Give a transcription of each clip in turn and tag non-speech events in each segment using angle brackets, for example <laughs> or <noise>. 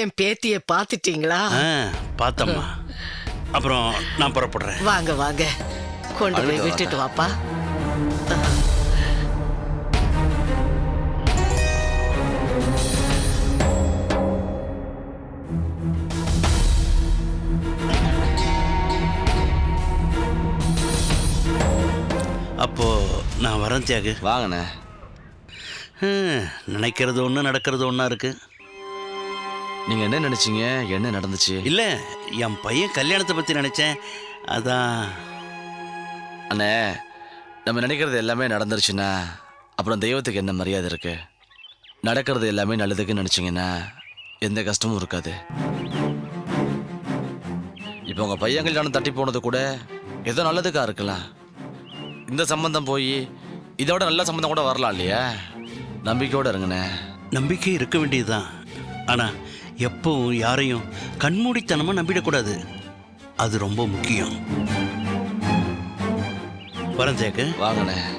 என் பேத்திய பாத்துட்டீங்களா பார்த்தம்மா. அப்புறம் நான் புறப்படுறேன். வாங்க வாங்க. கொண்டு போய் விட்டுட்டு வாப்பா. அப்போ நான் வரேன் தியாகு. வாங்கண்ணே. நினைக்கிறது ஒன்று நடக்கிறது ஒன்றா இருக்கு. நீங்க என்ன நினைச்சீங்க? என்ன நடந்துச்சு? இல்லை என் பையன் கல்யாணத்தை பற்றி நினச்சேன். அதான். அண்ணே நம்ம நினைக்கிறது எல்லாமே நடந்துருச்சுன்னா அப்புறம் தெய்வத்துக்கு என்ன மரியாதை இருக்கு? நடக்கிறது எல்லாமே நல்லதுக்கு நினைச்சீங்கன்னா எந்த கஷ்டமும் இருக்காது. இப்போ உங்க பையன் கல்யாணம் தட்டி போனது கூட ஏதோ நல்லதுக்கா இருக்கலாம். இந்த சம்பந்தம் போய் இதோட நல்ல சம்பந்தம் கூட வரலாம் இல்லையா? நம்பிக்கையோட இருங்கண்ணே. நம்பிக்கை இருக்க வேண்டியதுதான். ஆனால் எப்பவும் யாரையும் கண்மூடித்தனமாக நம்பிடக்கூடாது. அது ரொம்ப முக்கியம். வரேன் தியாகு வாங்கண்ணே.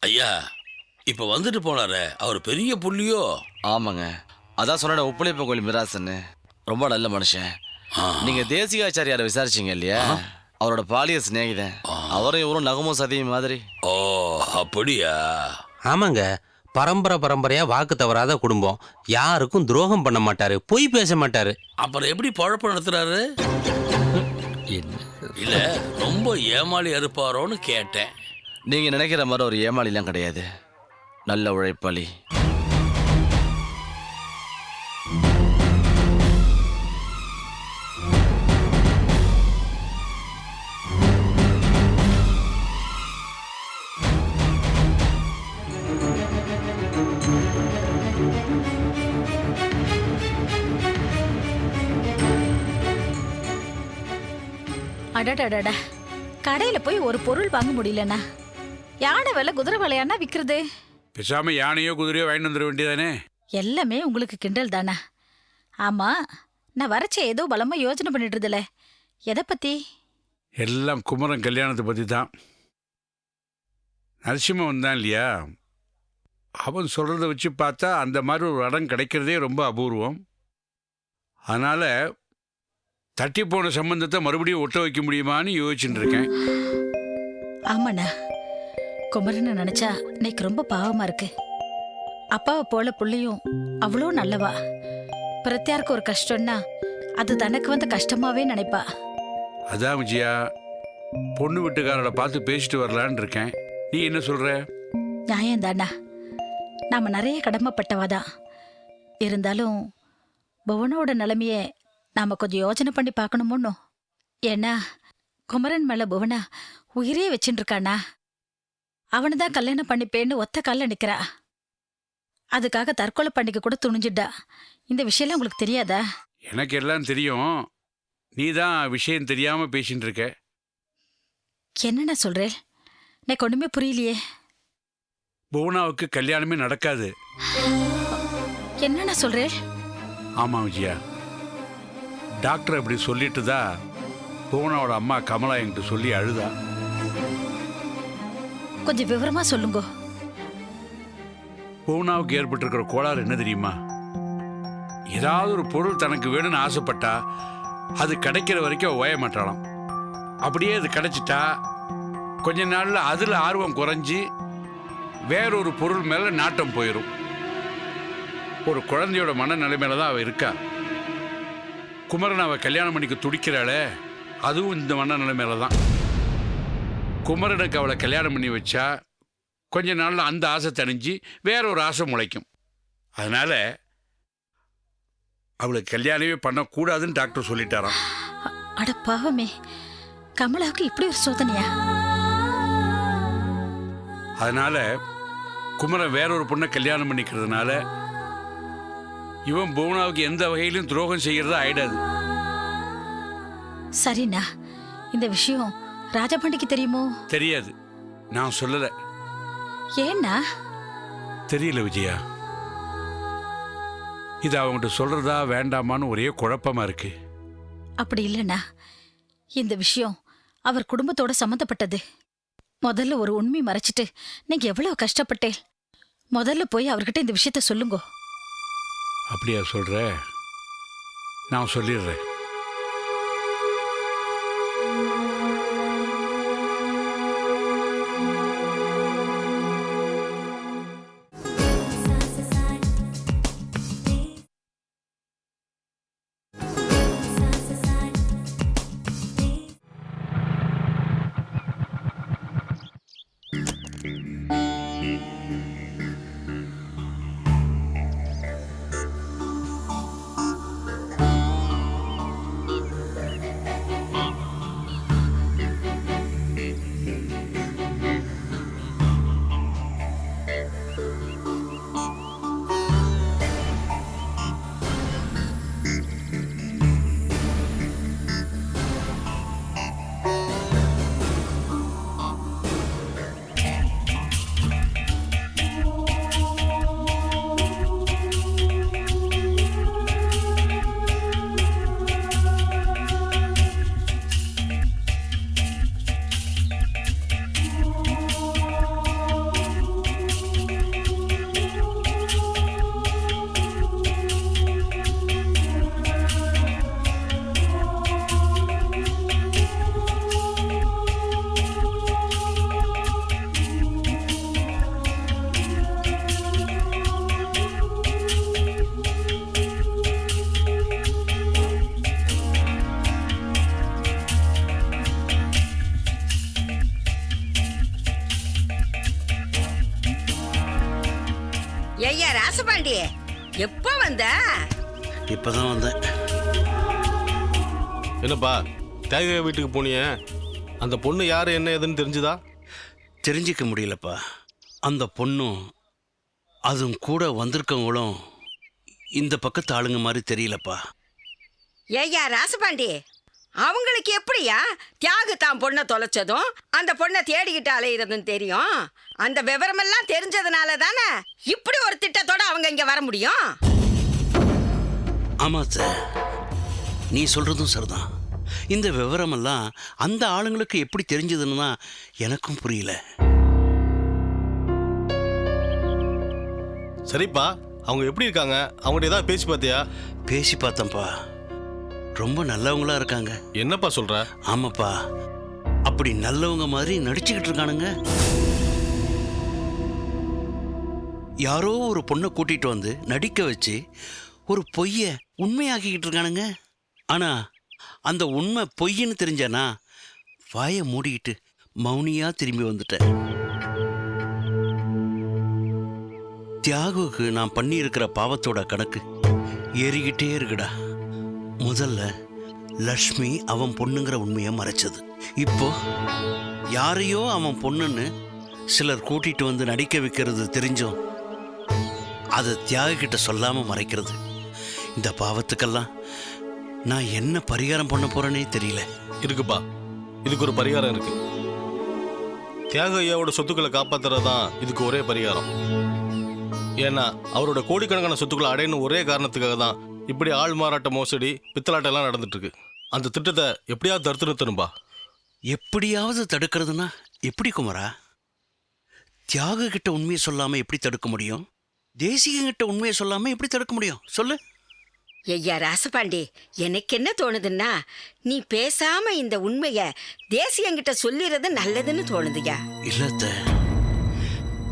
ஐயா இப்ப வந்துட்டு போனாரே அவர் பெரிய புள்ளியோ? ஆமாங்க. அதான் சொன்ன உப்புளியப்ப கோயில் மிராசன்னு. ரொம்ப நல்ல மனுஷன். நீங்க தேசிகாச்சாரியாரை விசாரிச்சீங்க இல்லையா? அவரோட பாலிய சிநேகிதன். அவரும் இவரும் நகமும் சதியும் மாதிரி. ஓ அப்படியா? ஆமாங்க. பரம்பரை பரம்பரையா வாக்கு தவறாத குடும்பம். யாருக்கும் துரோகம் பண்ண மாட்டாரு பொய் பேச மாட்டாரு. அப்புறம் எப்படி பழப்பம் நடத்துறாரு? இல்ல ரொம்ப ஏமாளி இருப்பாரோன்னு கேட்டேன். நீங்க நினைக்கிற மாதிரி ஒரு ஏமாளிலாம் கிடையாது. நல்ல உழைப்பாளி. அடடடட கடையில போய் ஒரு பொருள் வாங்க முடியலண்ணா. யானை விலை குதிரை விலையானா விக்கிறது? பேசாம யானையோ குதிரையோ வாங்கிட்டு வந்துட வேண்டியதானே? எல்லாமே உங்களுக்கு கிண்டல் தானா? ஆமா நான் வரச்ச ஏதோ பலமா யோசனை பண்ணிட்டு இருந்தல எதை பத்தி? எல்லாம் குமரன் கல்யாணத்தை பற்றி தான் நரசிம்மன் வந்தான் இல்லையா? அவன் சொல்கிறத வச்சு பார்த்தா அந்த மாதிரி ஒரு இடம் கிடைக்கிறதே ரொம்ப அபூர்வம். அதனால் தட்டி போன சம்பந்தத்தை மறுபடியும் ஒட்ட வைக்க முடியுமான்னு யோசிச்சுட்டு இருக்கேன் ஆமாண்ணா. குமரனை நினைச்சா இன்னைக்கு ரொம்ப பாவமா இருக்கு. அப்பாவை போல புள்ளையும் அவ்வளோ நல்லவா. பிரத்யாருக்கு ஒரு கஷ்டம்னா அது தனக்கு வந்த கஷ்டமாவே நினைப்பா. அதான் விஜயா பொண்ணு வீட்டுக்காரரை பார்த்து பேசிட்டு வரலான்னு இருக்கேன். நீ என்ன சொல்கிற நியாயம்தாண்ணா. நாம நிறைய கடமைப்பட்டவாதான் இருந்தாலும் புவனோட நிலைமைய நாம கொஞ்சம் யோசனை பண்ணி பார்க்கணுமோன்னு? ஏன்னா குமரன் மேல புவனா உயிரே வச்சுட்டு இருக்கானா அவனை தான் கல்யாணம் பண்ணிப்பேன்னு ஒத்த கால்ல நிக்கிறா. அதுக்காக தற்கொலை பண்ணிக்க கூட துணிஞ்சிட்டா. இந்த விஷயம்லாம் உங்களுக்கு தெரியாதா? எனக்கு எல்லாம் தெரியும். நீ தான் விஷயம் தெரியாமல் பேசிட்டு இருக்க என்னண்ணா சொல்றேன் எனக்கு ஒண்ணுமே புரியலையே. புவனாவுக்கு கல்யாணமே நடக்காது. என்னண்ணா சொல்றேன் ஆமாம் விஜயா டாக்டர் அப்படி சொல்லிட்டு தான் புவனாவோட அம்மா கமலா என்கிட்ட சொல்லி அழுதா. கொஞ்சம் விவரமா சொல்லுங்க. புவனாவுக்கு ஏற்பட்டிருக்கிற கோளாறு என்ன தெரியுமா? ஏதாவது ஒரு பொருள் தனக்கு வேணும்னு ஆசைப்பட்டா அது கிடைக்கிற வரைக்கும் ஓய மாட்டாளாம். அப்படியே அது கிடைச்சிட்டா கொஞ்ச நாள்ல அதுல ஆர்வம் குறைஞ்சி வேறொரு பொருள் மேல நாட்டம் போயிடும் ஒரு குழந்தையோட மனநிலைமையில தான் அவ இருக்கா. குமரன் அவ கல்யாணம் பண்ணிக்க துடிக்கிறாளே அதுவும் இந்த மனநிலைமையில தான் குமரனுக்கு அவளை கல்யாணம் பண்ணி வச்சா கொஞ்ச நாள்ல அந்த ஆசை தணிஞ்சு வேற ஒரு ஆசை முளைக்கும். அதனால அவளுக்கு கல்யாணமே பண்ணக்கூடாதுன்னு டாக்டர் சொல்லிட்டாராம். அட பாவமே கமலாவுக்கு இப்படி ஒரு சோதனையா? அதனால குமரன் வேற ஒரு பொண்ணை கல்யாணம் பண்ணிக்கிறதுனால இவன் புவனாவுக்கு எந்த வகையிலும் துரோகம் செய்யறதா ஆயிடாது. சரிண்ணா. இந்த விஷயம் ராஜபாண்டிக்கு தெரியுமோ? தெரியாது. நான் சொல்லல. ஏன்னா தெரியல விஜயா. இது அவங்ககிட்ட சொல்றதா வேண்டாமான்னு ஒரே குழப்பமா இருக்கு. அப்படி இல்லைண்ணா. இந்த விஷயம் அவர் குடும்பத்தோட சம்மந்தப்பட்டது முதல்ல ஒரு உண்மை மறைச்சிட்டு நீங்க எவ்வளவு கஷ்டப்பட்டேன். முதல்ல போய் அவர்கிட்ட இந்த விஷயத்த சொல்லுங்க. அப்படியா சொல்கிற நான் சொல்லிடுறேன். இப்பதான் வந்தேன். என்னப்பா தேக வீட்டுக்கு போனியே? அந்த பொண்ணு யாரு என்ன ஏதுன்னு தெரிஞ்சுதா? தெரிஞ்சிக்க முடியலப்பா. அந்த பொண்ணும் அதுவும் கூட வந்திருக்கவங்களும் இந்த பக்கத்து ஆளுங்க மாதிரி தெரியலப்பா. ஐயா ராசபாண்டி அவங்களுக்கு எப்படியா? தியாகு தான் பொண்ணை தொலைச்சதும் அந்த பொண்ணை தேடிக்கிட்டு அலையிறதும் தெரியும். அந்த விவரமெல்லாம் தெரிஞ்சதுனால தானே இப்படி ஒரு திட்டத்தோட அவங்க இங்க வர முடியும்? ஆமா சார் நீ சொல்றதும் சரிதான். இந்த விவரமெல்லாம் அந்த ஆளுங்களுக்கு எப்படி தெரிஞ்சதுன்னு தான் எனக்கும் புரியல. சரிப்பா அவங்க எப்படி இருக்காங்க? அவங்கள்ட்ட ஏதாவது பேசி பார்த்தியா? பேசி பார்த்தேன்ப்பா. ரொம்ப நல்லவங்களா இருக்காங்க. என்னப்பா சொல்ற? ஆமாப்பா. அப்படி நல்லவங்க மாதிரி நடிச்சுக்கிட்டு இருக்கானுங்க. யாரோ ஒரு பொண்ணை கூட்டிட்டு வந்து நடிக்க வச்சு ஒரு பொய்ய உண்மையாக்கிக்கிட்டு இருக்கானுங்க. ஆனால் அந்த உண்மை பொய்ன்னு தெரிஞ்சானா வாயை மூடிக்கிட்டு மௌனியாக திரும்பி வந்துட்டேன். தியாகுக்கு நான் பண்ணியிருக்கிற பாவத்தோட கணக்கு ஏறிக்கிட்டே இருக்குடா. முதல்ல லக்ஷ்மி அவன் பொண்ணுங்கிற உண்மையை மறைச்சது. இப்போ யாரையோ அவன் பொண்ணுன்னு சிலர் கூட்டிட்டு வந்து நடிக்க வைக்கிறது தெரிஞ்சும் அதை தியாக கிட்ட சொல்லாமல் மறைக்கிறது. இந்த பாவத்துக்கெல்லாம் நான் என்ன பரிகாரம் பண்ண போறேனே தெரியல. இருக்குப்பா. இதுக்கு ஒரு பரிகாரம் இருக்கு. தியாக ஐயாவோட சொத்துக்களை காப்பாத்துறதுதான் இதுக்கு ஒரே பரிகாரம். ஏன்னா அவரோட கோடிக்கணக்கான சொத்துக்களை அடையணும் ஒரே காரணத்துக்காக தான் இப்படி ஆள் மாறாட்ட மோசடி பித்தலாட்டம் எல்லாம் நடந்துட்டு இருக்கு அந்த திட்டத்தை எப்படியாவது தடுத்து நிறுத்தணும்பா. எப்படியாவது தடுக்கிறதுனா எப்படி குமரா? தியாக கிட்ட உண்மையை சொல்லாம எப்படி தடுக்க முடியும்? தேசிகங்கிட்ட உண்மையை சொல்லாம எப்படி தடுக்க முடியும்? சொல்லு. ஐயா ராசபாண்டி எனக்கு என்ன தோணுதுன்னா நீ பேசாம இந்த உண்மைய தேசியங்கிட்ட சொல்லிடுறது நல்லதுன்னு தோணுதுயா இல்லத்த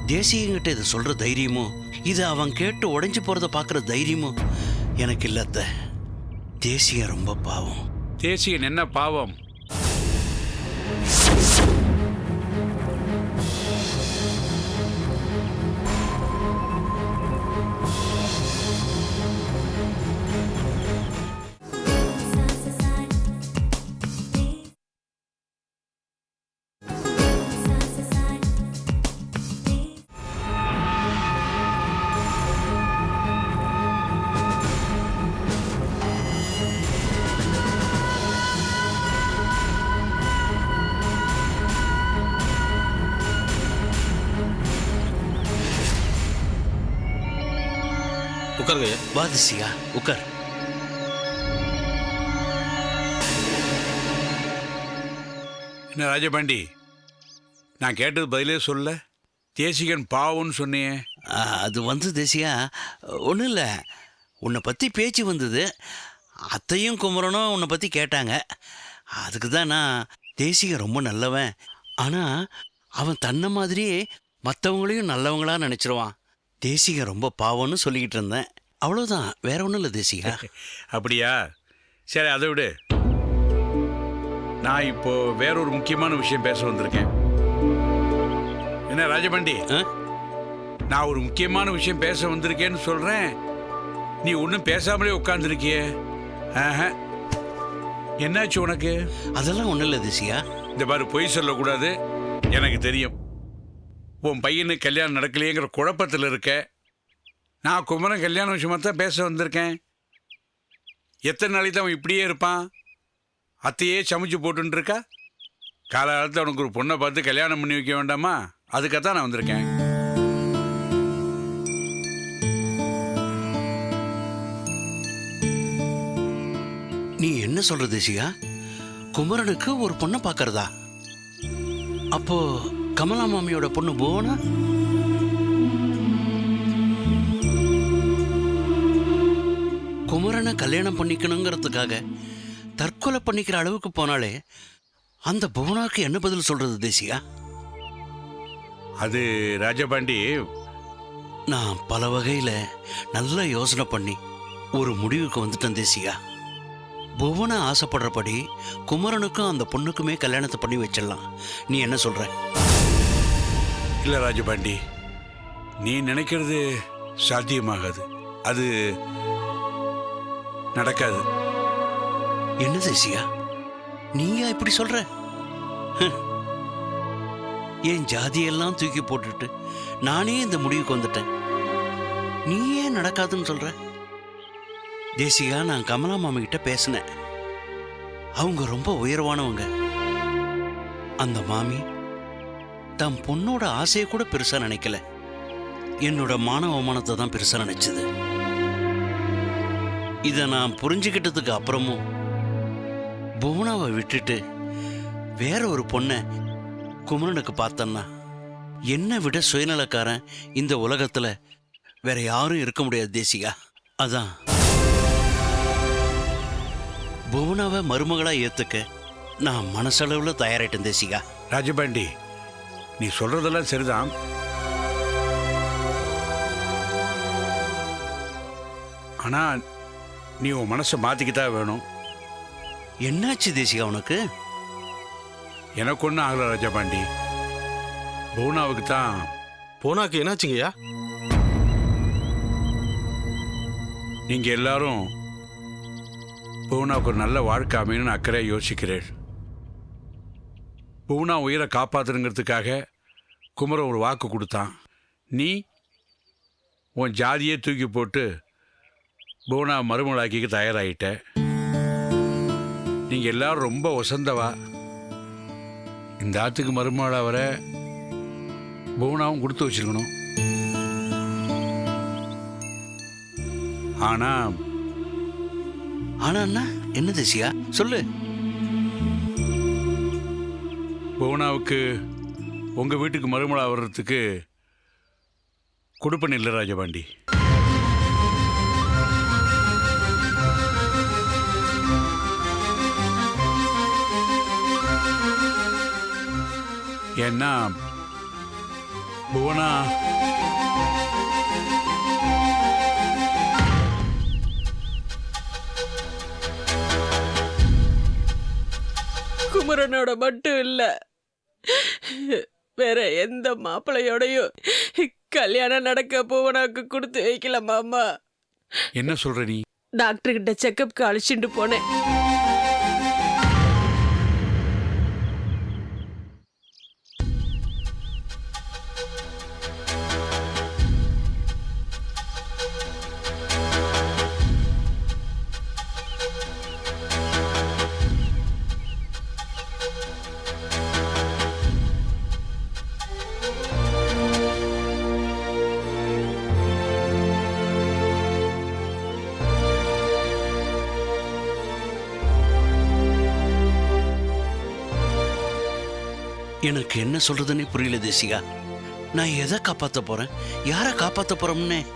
தேசியங்கிட்ட இதை சொல்ற தைரியமோ இது அவன் கேட்டு உடைஞ்சு போறத பார்க்குற தைரியமோ எனக்கு இல்லத்த தேசியம் ரொம்ப பாவம். தேசியன் என்ன பாவம்? உட்காருங்க ஐயா வா உட்கார் என்ன ராஜபாண்டி? நான் கேட்டது பதிலே சொல்ல. தேசிகன் பாவம்னு சொன்னியே. அது வந்து தேசியா ஒன்றும் இல்லை. உன்னை பற்றி பேச்சு வந்தது. அத்தையும் குமரனும் உன்னை பற்றி கேட்டாங்க. அதுக்கு தான் நான் தேசிகன் ரொம்ப நல்லவன். ஆனால் அவன் தன்னை மாதிரியே மற்றவங்களையும் நல்லவங்களா நினச்சிருவான். தேசிகன் ரொம்ப பாவம்னு சொல்லிக்கிட்டு இருந்தேன். அவ்வளோதான் வேற ஒன்றும் இல்லை தேசிகா. <laughs> அப்படியா? சரி அதை விடு. நான் இப்போ வேற ஒரு முக்கியமான விஷயம் பேச வந்திருக்கேன். என்ன ராஜபாண்டி? நான் ஒரு முக்கியமான விஷயம் பேச வந்திருக்கேன்னு சொல்றேன். நீ ஒன்றும் பேசாமலே உட்காந்துருக்கிய என்னாச்சு உனக்கு? அதெல்லாம் ஒன்றும் இல்லை தேசிகா. இந்த மாதிரி பொய் சொல்லக்கூடாது. எனக்கு தெரியும். உன் பையனுக்கு கல்யாணம் நடக்கலையேங்கிற குழப்பத்தில் இருக்க. நான் குமரன் கல்யாண விஷயமா தான் பேச வந்திருக்கேன். எத்தனை நாளைக்கு தான் அவன் இப்படியே இருப்பான்? அத்தையே சமைச்சு போட்டுருக்கா காலகாலத்தில் அவனுக்கு ஒரு பொண்ணை பார்த்து கல்யாணம் பண்ணி வைக்க வேண்டாமா? அதுக்காக தான் நான் வந்திருக்கேன். நீ என்ன சொல்ற தேசிகா குமரனுக்கு ஒரு பொண்ணை பார்க்கறதா? அப்போ கமலா மாமியோட பொண்ணு போனா கல்யாணம் பண்ணிக்கணுங்கிறதுக்காக தற்கொலை பண்ணிக்கிற அளவுக்கு போனாலே அந்த புவனாக்கு என்ன பதில் சொல்றது தேசிகா? அது ராஜபாண்டி. நான் பல வகையில் நல்லா யோசனை பண்ணி ஒரு முடிவுக்கு வந்துட்டேன் தேசிகா. புவனா ஆசைப்படுறபடி குமரனுக்கும் அந்த பொண்ணுக்குமே கல்யாணத்தை பண்ணி வச்சிடலாம். நீ என்ன சொல்ற? இல்லை ராஜபாண்டி நீ நினைக்கிறது சாத்தியமாகாது. அது நடக்காது. என்ன தேசியா நீயா இப்படி சொல்ற? என் ஜாதியெல்லாம் தூக்கி போட்டுட்டு நானே இந்த முடிவுக்கு வந்துட்டேன்? நீ ஏன் நடக்காதுன்னு சொல்ற? தேசிகா நான் கமலா மாமி கிட்ட பேசினேன். அவங்க ரொம்ப உயர்வானவங்க. அந்த மாமி தம் பொண்ணோட ஆசையை கூட பெருசா நினைக்கல. என்னோட மானவமானத்தை தான் பெருசா நினைச்சது. இதை நான் புரிஞ்சுக்கிட்டதுக்கு அப்புறமும் புவனாவை விட்டுட்டு வேற ஒரு பொண்ணை குமரனுக்கு பார்த்தன்னா என்னை விட சுயநலக்காரன் இந்த உலகத்தில் வேற யாரும் இருக்க முடியாது தேசிகா. அதான். புவனாவை மருமகளாக ஏற்றுக்க நான் மனசளவில் தயாராயிட்டேன் தேசிகா. ராஜபாண்டி நீ சொல்றதெல்லாம் சரிதான். ஆனால் நீ உன் மனசை மாத்திக்கிட்டா வேணும். என்னாச்சு தேசிகா உனக்கு? எனக்கு ஒன்றும் ஆகல ராஜபாண்டி புவனாவுக்கு தான் போனாக்கு என்னாச்சுங்கய்யா? நீங்க எல்லாரும் புவனாவுக்கு ஒரு நல்ல வாழ்க்கை அமையணும்னு அக்கறையாக யோசிக்கிறேன் புவனா உயிரை காப்பாத்துறங்கிறதுக்காக குமரன் ஒரு வாக்கு கொடுத்தான். நீ உன் ஜாதியே தூக்கி போட்டு புவனா மறுமலாக்கிக்க தயாராகிட்ட நீங்கள் எல்லாரும் ரொம்ப ஒசந்தவா? இந்த ஆத்துக்கு மருமகளா வர புவனாவும் கொடுத்து வச்சிருக்கணும். ஆனால் ஆனா என்ன என்ன தேசிகா சொல்லு. புவனாவுக்கு உங்கள் வீட்டுக்கு மறுமலா வர்றதுக்கு கொடுப்பன் இல்லை ராஜபாண்டி. ஏன்னா புவனா குமரனோட மட்டும் இல்ல வேற எந்த மாப்பிள்ளையோடையும் கல்யாணம் நடக்க பூவனாக்கு கொடுத்து வைக்கல மாமா. என்ன சொல்ற நீ? டாக்டர் கிட்ட செக்கப்க்கு அழைச்சிட்டு போனேன். எனக்கு என்ன சொல்றதுன்னே புரியல தேசிகா. நான் எதை காப்பாத்த போறேன்? யாரை காப்பாத்த போறோம்னே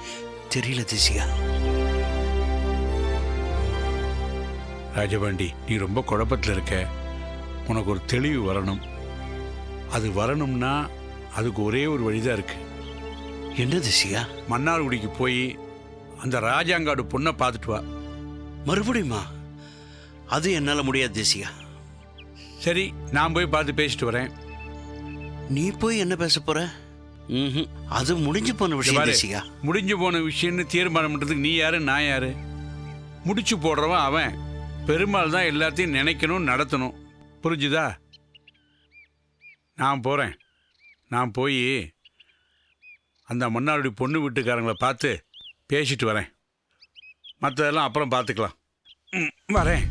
தெரியல தேசிகா. ராஜபாண்டி நீ ரொம்ப குழப்பத்தில் இருக்க. உனக்கு ஒரு தெளிவு வரணும். அது வரணும்னா அதுக்கு ஒரே ஒரு வழிதான் இருக்கு. என்ன தேசிகா? மன்னார்குடிக்கு போய் அந்த ராஜாங்காடு பொண்ணை பார்த்துட்டு வா. மறுபடியுமா? அது என்னால முடியாது தேசிகா. சரி நான் போய் பார்த்து பேசிட்டு வரேன். நீ போய் என்ன பேச போற? ம்ஹும். அது முடிஞ்சு போன விஷயம் பாரு, தேசிகா. முடிஞ்சு போன விஷயம்னு தீர்மானம் பண்றதுக்கு நீ யாரு நான் யாரு? முடிச்சு போடுறவன் அவன். பெருமாள் தான் எல்லாத்தையும் நினைக்கணும் நடத்தணும். புரிஞ்சுதா? நான் போறேன். நான் போய் அந்த மன்னாருடைய பொண்ணு வீட்டுக்காரங்களை பார்த்து பேசிட்டு வரேன். மற்றதெல்லாம் அப்புறம் பார்த்துக்கலாம். ம், வரேன்.